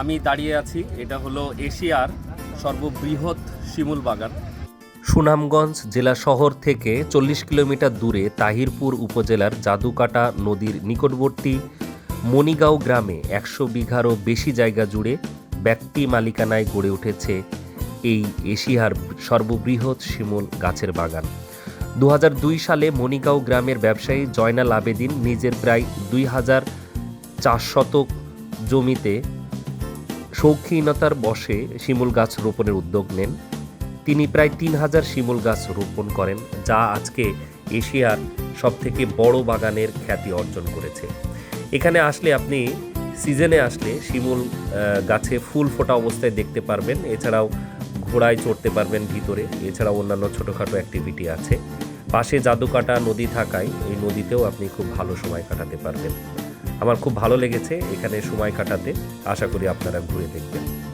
আমি দাঁড়িয়ে আছি, এটা হলো এশিয়ার সর্ববৃহৎ শিমুল বাগান। সুনামগঞ্জ জেলা শহর থেকে চল্লিশ কিলোমিটার দূরে তাহিরপুর উপজেলার জাদুকাটা নদীর নিকটবর্তী মণিগাঁও গ্রামে একশো বিঘারও বেশি জায়গা জুড়ে ব্যক্তি মালিকানায় গড়ে উঠেছে এই এশিয়ার সর্ববৃহৎ শিমুল গাছের বাগান। দু হাজার দুই সালে মণিগাঁও গ্রামের ব্যবসায়ী জয়নাল আবেদিন নিজের প্রায় দুই হাজার চার শতক জমিতে শৌখিনতার বসে শিমুল গাছ রোপণের উদ্যোগ নেন। তিনি প্রায় তিন হাজার শিমুল গাছ রোপণ করেন, যা আজকে এশিয়ার সবথেকে বড় বাগানের খ্যাতি অর্জন করেছে। এখানে আসলে আপনি সিজনে আসলে শিমুল গাছে ফুল ফোটা অবস্থায় দেখতে পারবেন। এছাড়াও ঘোড়ায় চড়তে পারবেন ভিতরে। এছাড়াও অন্যান্য ছোটোখাটো অ্যাক্টিভিটি আছে। পাশে জাদুকাটা নদী থাকায় এই নদীতেও আপনি খুব ভালো সময় কাটাতে পারবেন। আমার খুব ভালো লেগেছে এখানে সময় কাটাতে। আশা করি আপনারা ঘুরে দেখবেন।